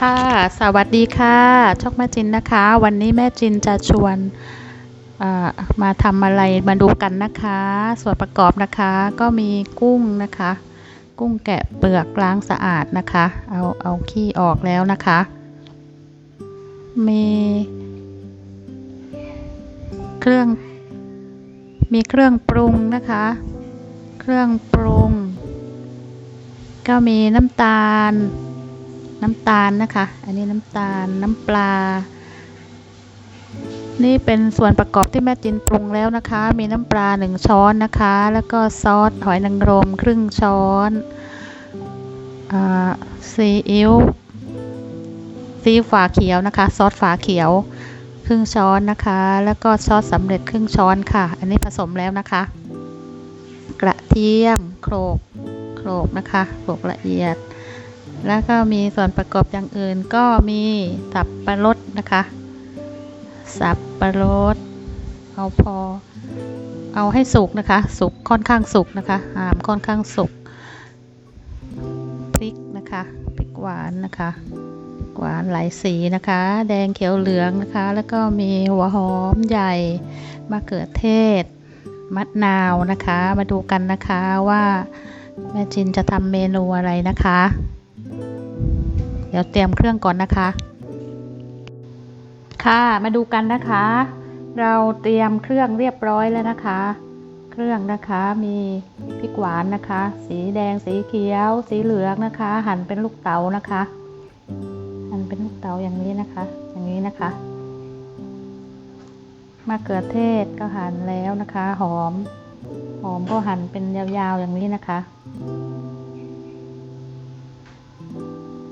ค่ะ สวัสดีค่ะช่องแม่จินนะคะ วันนี้แม่จินจะชวนมาทำอะไรมาดูกันนะคะ ส่วนประกอบนะคะก็มีกุ้งนะคะ กุ้งแกะเปลือกล้างสะอาดนะคะ เอาเอาขี้ออกแล้วนะคะ มีเครื่อง มีเครื่องปรุงนะคะ เครื่องปรุง ก็มีน้ำตาล น้ำตาลนะคะ อันนี้น้ำตาลน้ำปลา นี่เป็นส่วนประกอบที่แม่จินปรุงแล้วนะคะ มีน้ำปลาหนึ่งช้อนนะคะ แล้วก็ซอสหอยนางรมครึ่งช้อนอาซีอิ๊วซีอิ๊วฝาเขียวนะคะ ซอสฝาเขียวครึ่งช้อนนะคะ แล้วก็ซอสสำเร็จครึ่งช้อนค่ะ อันนี้ผสมแล้วนะคะ กระเทียมโขลกโขลกนะคะโขลกละเอียด แล้วก็มีส่วนประกอบอย่างอื่นก็มีสับปะรดนะคะ สับปะรด เอาพอ เอาให้สุกนะคะ สุกค่อนข้างสุกนะคะหามค่อนข้างสุก พริกนะคะ พริกหวานนะคะ หวานหลายสีนะคะ แดงเขียวเหลืองนะคะ แล้วก็มีหัวหอมใหญ่มะเขือเทศมะนาวนะคะ มาดูกันนะคะว่าแม่จินจะทำเมนูอะไรนะคะ ดี๋ยวเตรียมเครื่องก่อนนะคะ ค่ะมาดูกันนะคะ เราเตรียมเครื่องเรียบร้อยแล้วนะคะ เครื่องนะคะมีพริกหวานนะคะ สีแดงสีเขียว สีเหลืองนะคะ หั่นเป็นลูกเต๋านะคะ หั่นเป็นลูกเต๋าอย่างนี้นะคะ อย่างนี้นะคะมะเขือเทศก็หั่นแล้วนะคะ หอม หอมก็หั่นเป็นยาวๆอย่างนี้นะคะ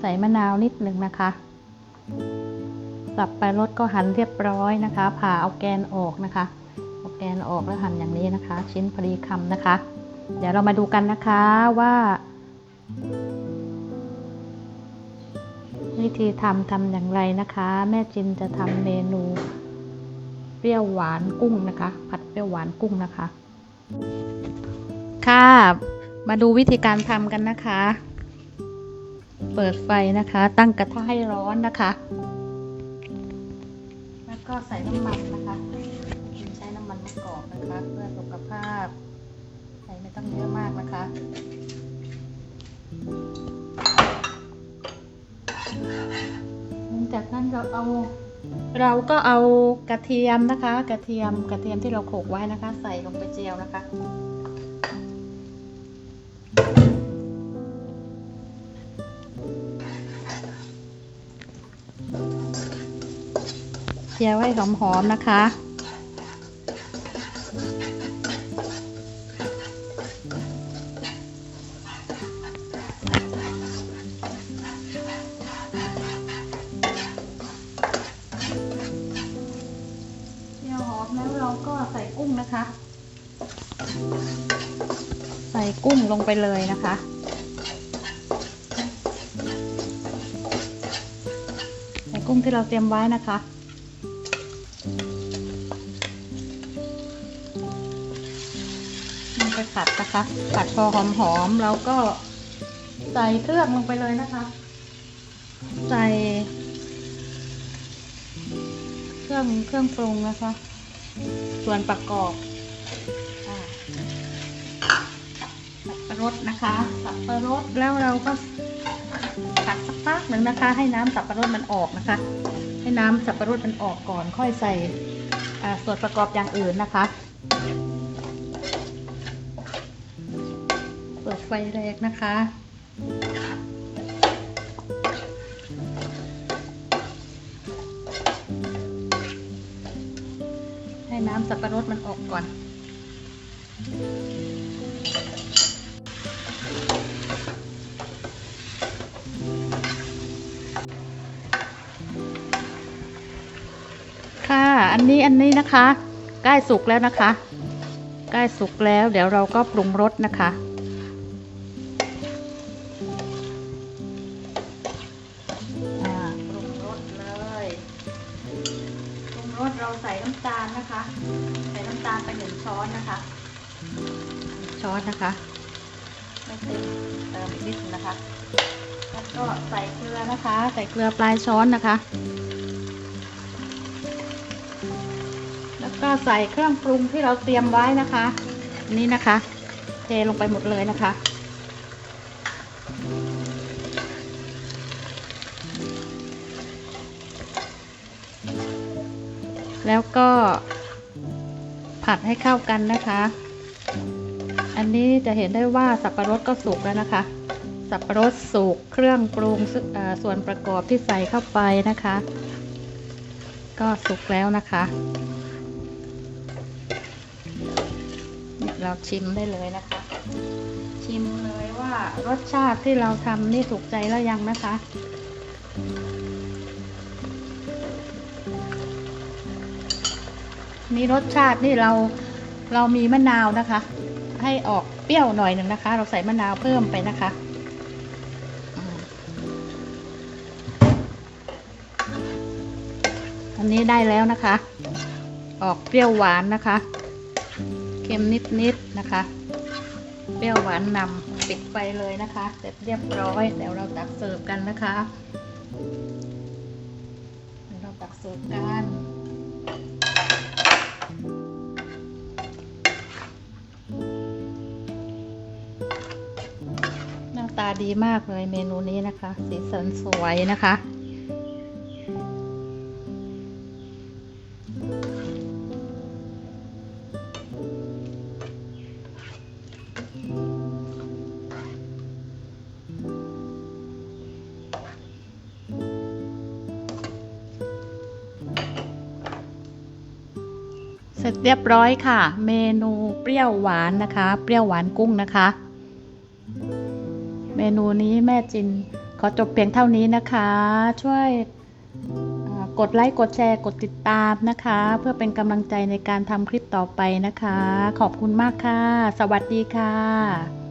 ใส่มะนาวนิดหนึ่งนะคะ สับไปรดก็หั่นเรียบร้อยนะคะ ผ่าเอาแกนออกนะคะเอาแกนออกแล้วหั่นอย่างนี้นะคะ ชิ้นพอดีคำนะคะ เดี๋ยวเรามาดูกันนะคะว่าวิธีทำทำอย่างไรนะคะ แม่จินจะทำเมนูเปรี้ยวหวานกุ้งนะคะ ผัดเปรี้ยวหวานกุ้งนะคะ ค่ะ มาดูวิธีการทำกันนะคะ เปิดไฟนะคะ ตั้งกระทะให้ร้อนนะคะ แล้วก็ใส่น้ำมันนะคะใช้น้ำมันมะกอกนะคะ เพื่อสุขภาพ ใส่ไม่ต้องเยอะมากนะคะหลังจากนั้นเราเอาเราก็เอากระเทียมนะคะ กระเทียมกระเทียมที่เราโขลกไว้นะคะ ใส่ลงไปเจียวนะคะ จียวให้หอมๆนะคะ เจียวหอมแล้วเราก็ใส่กุ้งนะคะ ใส่กุ้งลงไปเลยนะคะใส่กุ้งที่เราเตรียมไว้นะคะ ไปผัดนะคะ ผัดพอหอมๆแล้วก็ใส่เครื่องลงไปเลยนะคะ ใส่เครื่องเครื่องปรุงนะคะ ส่วนประกอบสับปะรดนะคะ สับปะรดแล้วเราก็ผัดสักพักหนึ่งนะคะ ให้น้ำสับปะรดมันออกนะคะ ให้น้ำสับปะรดมันออกก่อน ค่อยใส่ส่วนประกอบอย่างอื่นนะคะ เปิดไฟแรกนะคะ ให้น้ำสับปะรดมันออกก่อนค่ะอันนี้อันนี้นะคะ ใกล้สุกแล้วนะคะ ใกล้สุกแล้ว เดี๋ยวเราก็ปรุงรสนะคะ เราใส่น้ำตาลนะคะ ใส่น้ำตาลไปหนึ่งช้อนนะคะหนึ่งช้อนนะคะ ไม่เต็มเติมอีกนิดนึงนะคะแล้วแล้วก็ใส่เกลือนะคะ ใส่เกลือปลายช้อนนะคะ แล้วก็ใส่เครื่องปรุงที่เราเตรียมไว้นะคะอันนี้นะคะ เทลงไปหมดเลยนะคะ แล้วก็ผัดให้เข้ากันนะคะ อันนี้จะเห็นได้ว่าสับปะรดก็สุกแล้วนะคะ สับปะรดสุกเครื่องปรุงส่วนประกอบที่ใส่เข้าไปนะคะ ก็สุกแล้วนะคะเนี่ยเราชิมได้เลยนะคะ ชิมเลยว่ารสชาติที่เราทำนี่ถูกใจแล้วยังนะคะ นี่รสชาตินี่เราเรามีมะนาวนะคะ ให้ออกเปรี้ยวหน่อยหนึ่งนะคะ เราใส่มะนาวเพิ่มไปนะคะอันนี้ได้แล้วนะคะ ออกเปรี้ยวหวานนะคะ เค็มนิดๆนะคะ เปรี้ยวหวานนำปิดไฟเลยนะคะ เสร็จเรียบร้อยเดี๋ยวเราตักเสิร์ฟกันนะคะเดี๋ยวเราตักเสิร์ฟกัน ดีมากเลยเมนูนี้นะคะ สีสันสวยนะคะ เสร็จเรียบร้อยค่ะ เมนูเปรี้ยวหวานนะคะ เปรี้ยวหวานกุ้งนะคะ เมนูนี้แม่จิน ขอจบเพียงเท่านี้นะคะ ช่วยกดไลค์ กดแชร์ กดติดตามนะคะ เพื่อเป็นกำลังใจในการทำคลิปต่อไปนะคะ ขอบคุณมากค่ะ สวัสดีค่ะ